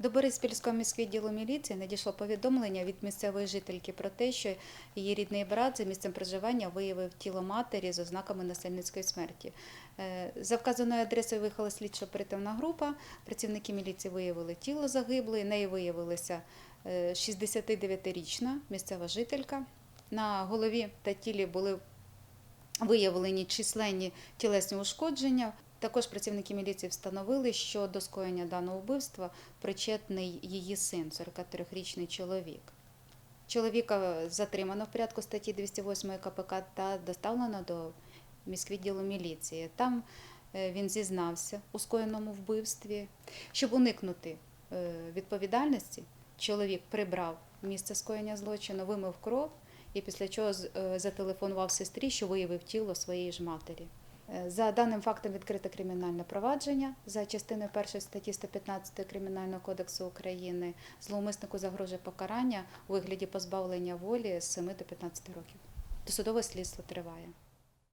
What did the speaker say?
До Бориспільського міськвідділу міліції надійшло повідомлення від місцевої жительки про те, що її рідний брат за місцем проживання виявив тіло матері з ознаками насильницької смерті. Е, За вказаною адресою виїхала слідчо-оперативна група. Працівники міліції виявили тіло загиблої. Нею виявилася е, 69-річна місцева жителька. На голові та тілі були виявлені численні тілесні ушкодження. Також працівники міліції встановили, що до скоєння даного вбивства причетний її син, 43-річний чоловік. Чоловіка затримано в порядку статті 208 КПК та доставлено до міськвідділу міліції. Там е, він зізнався у скоєному вбивстві. Щоб уникнути е, відповідальності, чоловік прибрав місце скоєння злочину, вимив кров і після чого е, зателефонував сестрі, що виявив тіло своєї ж матері. Е, За даним фактом відкрите кримінальне провадження за частиною 1 статті 115 Кримінального кодексу України зловмиснику загрожує покарання у вигляді позбавлення волі з 7 до 15 років. Досудове слідство триває.